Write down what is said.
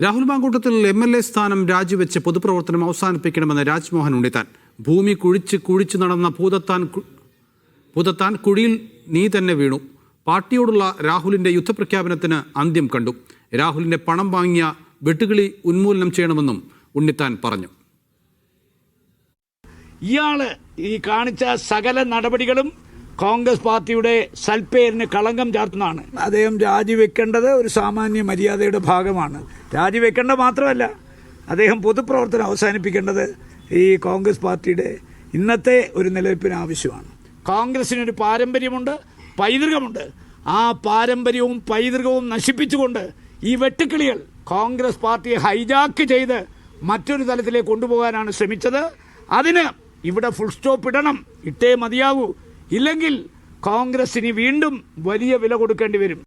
Rahul Mamkoottathil M L A സ്ഥാനം രാജിവെച്ച് പൊതുപ്രവർത്തനം അവസാനിപ്പിക്കണമെന്ന് രാജ്മോഹൻ ഉണ്ണിത്താൻ ഭൂമി കുഴിച്ച് കുഴിച്ച് നടന്ന ഭൂതത്താൻ ഭൂതത്താൻ കുഴിയിൽ നീ തന്നെ വീണു. പാർട്ടിയോടുള്ള രാഹുലിന്റെ യുദ്ധപ്രഖ്യാപനത്തിന് അന്ത്യം കണ്ടു. രാഹുലിന്റെ പണം വാങ്ങിയ വെട്ടുകിളി ഉന്മൂലനം ചെയ്യണമെന്നും ഉണ്ണിത്താൻ പറഞ്ഞു. ഇയാൾ ഈ കാണിച്ച സകല നടപടികളും കോൺഗ്രസ് പാർട്ടിയുടെ സൽപ്പേരിന് കളങ്കം ചാർത്തുന്നതാണ്. അദ്ദേഹം രാജിവെക്കേണ്ടത് ഒരു സാമാന്യ മര്യാദയുടെ ഭാഗമാണ്. രാജിവെക്കേണ്ട മാത്രമല്ല അദ്ദേഹം പൊതുപ്രവർത്തനം അവസാനിപ്പിക്കേണ്ടത് ഈ കോൺഗ്രസ് പാർട്ടിയുടെ ഇന്നത്തെ ഒരു നിലനിൽപ്പിന് ആവശ്യമാണ്. കോൺഗ്രസിനൊരു പാരമ്പര്യമുണ്ട് പൈതൃകമുണ്ട്. ആ പാരമ്പര്യവും പൈതൃകവും നശിപ്പിച്ചുകൊണ്ട് ഈ വെട്ടുക്കിളികൾ കോൺഗ്രസ് പാർട്ടിയെ ഹൈജാക്ക് ചെയ്ത് മറ്റൊരു തലത്തിലേക്ക് കൊണ്ടുപോകാനാണ് ശ്രമിച്ചത്. അതിന് ഇവിടെ ഫുൾ സ്റ്റോപ്പ് ഇടണം. ഇട്ടേ മതിയാകൂ ഇല്ലെങ്കിൽ കോൺഗ്രസിന് വീണ്ടും വലിയ വില കൊടുക്കേണ്ടി വരും.